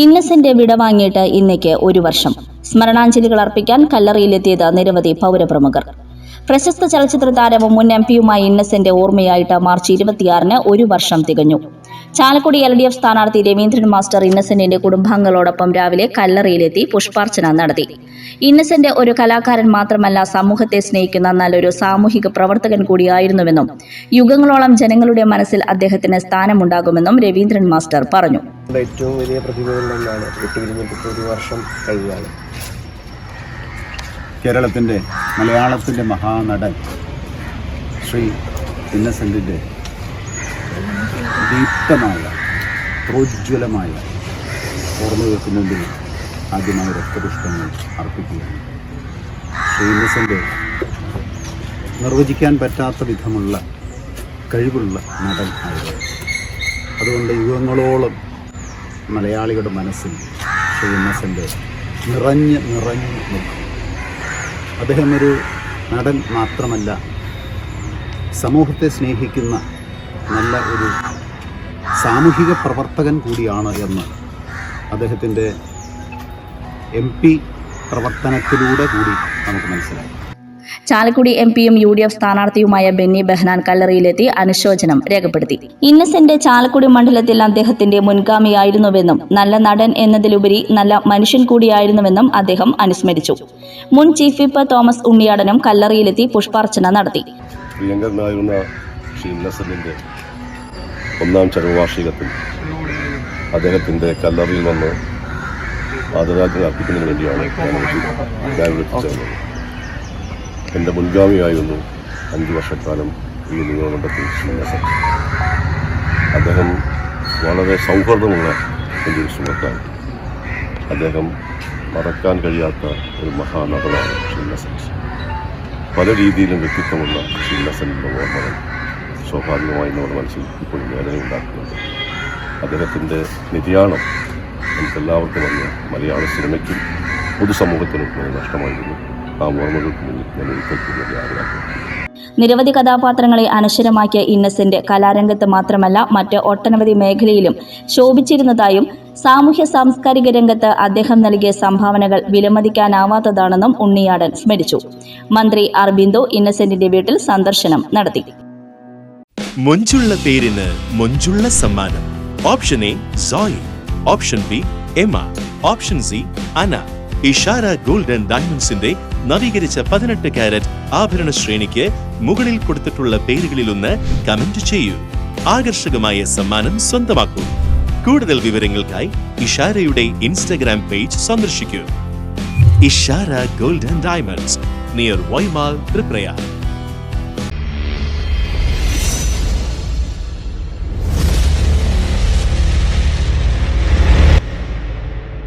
ഇന്നസെന്റ് വിടവാങ്ങിയിട്ട് ഇന്നേക്ക് ഒരു വർഷം. സ്മരണാഞ്ജലികൾ അർപ്പിക്കാൻ കല്ലറയിലെത്തിയത് നിരവധി പൗരപ്രമുഖർ. പ്രശസ്ത ചലച്ചിത്ര താരവും മുൻ എം പിയുമായ ഇന്നസെന്റ് ഓർമ്മയായിട്ട് മാർച്ച് ഇരുപത്തിയാറിന് ഒരു വർഷം തികഞ്ഞു. ചാലക്കുടി എൽ ഡി എഫ് സ്ഥാനാർത്ഥി രവീന്ദ്രൻ മാസ്റ്റർ ഇന്നസെന്റിന്റെ കുടുംബാംഗങ്ങളോടൊപ്പം രാവിലെ കല്ലറയിലെത്തി പുഷ്പാർച്ചന നടത്തി. ഇന്നസെന്റ് ഒരു കലാകാരൻ മാത്രമല്ല സമൂഹത്തെ സ്നേഹിക്കുന്ന നല്ലൊരു സാമൂഹിക പ്രവർത്തകൻ കൂടിയായിരുന്നുവെന്നും യുഗങ്ങളോളം ജനങ്ങളുടെ മനസ്സിൽ അദ്ദേഹത്തിന് സ്ഥാനമുണ്ടാകുമെന്നും രവീന്ദ്രൻ മാസ്റ്റർ പറഞ്ഞു. ഏറ്റവും വലിയ പ്രതിഭകളിലൊന്നാണ് വിട്ടുപിരിഞ്ഞിട്ട് ഒരു വർഷം കഴിഞ്ഞാണ് കേരളത്തിന്റെ മലയാളത്തിന്റെ മഹാനടൻ ശ്രീ ഇന്നസെന്റിന്റെ ദീപ്തമായ പ്രോജ്വലമായ ഓർമ്മകൾക്ക് മുമ്പിൽ ആദ്യമായി രക്തപുഷ്പങ്ങൾ അർപ്പിക്കുകയാണ്. ശ്രീ ഇന്നസെന്റ് നിർവചിക്കാൻ പറ്റാത്ത വിധമുള്ള കഴിവുള്ള നടൻ ആയിരുന്നു. അതുകൊണ്ട് യുഗങ്ങളോളം മലയാളികളുടെ മനസ്സിൽ ശ്രീ ഇന്നസെന്റ് നിറഞ്ഞ് നിറഞ്ഞ് നിൽക്കും അദ്ദേഹം ഒരു നടൻ മാത്രമല്ല. സമൂഹത്തെ സ്നേഹിക്കുന്ന നല്ല ഒരു സാമൂഹിക പ്രവർത്തകൻ കൂടിയാണ് എന്ന് അദ്ദേഹത്തിന്റെ എം പി പ്രവർത്തനത്തിലൂടെ കൂടി നമുക്ക് മനസ്സിലായി. ചാലക്കുടി എം പിയും യു ഡി എഫ് സ്ഥാനാർത്ഥിയുമായ ബെന്നി ബെഹ്നാൻ കല്ലറിയിലെത്തി അനുശോചനം രേഖപ്പെടുത്തി. ഇന്നസെന്റ് ചാലക്കുടി മണ്ഡലത്തിൽ അദ്ദേഹത്തിന്റെ മുൻഗാമിയായിരുന്നുവെന്നും നല്ല നടൻ എന്നതിലുപരി നല്ല മനുഷ്യൻ കൂടിയായിരുന്നുവെന്നും അദ്ദേഹം അനുസ്മരിച്ചു. മുൻ ചീഫ് വിപ്പ് തോമസ് ഉണ്ണിയാടനും കല്ലറിയിലെത്തി പുഷ്പാർച്ചന നടത്തി. ഒന്നാം ചരമവാർഷികത്തിൽ അദ്ദേഹത്തിന്റെ കല്ലറിയിൽ നിന്ന് ആദരാജ്ഞ അർപ്പിക്കുന്നതിന് വേണ്ടിയാണ് ഞാൻ എന്റെ മുൻഗാമിയായിരുന്നു അഞ്ച് വർഷക്കാലം ഈ നിയമമണ്ഡലത്തിൽ ശ്രീ അദ്ദേഹം വളരെ സൗഹൃദമുള്ള എന്റെ ഒരു സുഹൃത്താണ് അദ്ദേഹം മറക്കാൻ കഴിയാത്ത ഒരു മഹാനടനാണ് ശ്രീ ഇന്നസെന്റ് പല രീതിയിലും വ്യക്തിത്വമുള്ള ശ്രീ ഇന്നസെന്റിന്റെ ഓർമ്മകൾ സ്വാഭാവികമായി നമ്മുടെ മനസ്സിൽ ഇപ്പോഴും വേദന ഉണ്ടാക്കുന്നുണ്ട് അദ്ദേഹത്തിന്റെ നിര്യാണം നമുക്കെല്ലാവർക്കും അറിയാം. മലയാള സിനിമയ്ക്കും പൊതുസമൂഹത്തിനും നഷ്ടമായിരുന്നു. നിരവധി കഥാപാത്രങ്ങളെ അനശ്വരമാക്കിയ ഇന്നസെന്റ് കലാരംഗത്ത് മാത്രമല്ല മറ്റ് ഒട്ടനവധി മേഖലയിലും ശോഭിച്ചിരുന്നതായും സാമൂഹ്യ സാംസ്കാരിക രംഗത്ത് അദ്ദേഹം നൽകിയ സംഭാവനകൾ വിലമതിക്കാനാവാത്തതാണെന്നും ഉണ്ണിയാടൻ സ്മരിച്ചു. മന്ത്രി അർബിന്ദോ ബിന്ദു ഇന്നസെന്റിന്റെ വീട്ടിൽ സന്ദർശനം നടത്തി. പേരിന് സമ്മാനം. Option A Zoey option B Emma option C Anna Ishara golden ഡയമണ്ട്സിന്റെ നവീകരിച്ച പതിനെട്ട് കാരറ്റ് ആഭരണ ശ്രേണിക്ക് മുകളിൽ കൊടുത്തിട്ടുള്ള പേരുകളിലൊന്ന് കമന്റ് ചെയ്യൂ. ആകർഷകമായ സമ്മാനം സ്വന്തമാക്കൂ. കൂടുതൽ വിവരങ്ങൾക്കായി ഇഷാരയുടെ ഇൻസ്റ്റാഗ്രാം പേജ് സന്ദർശിക്കൂ. Ishara golden diamonds near Y mall Thriprayar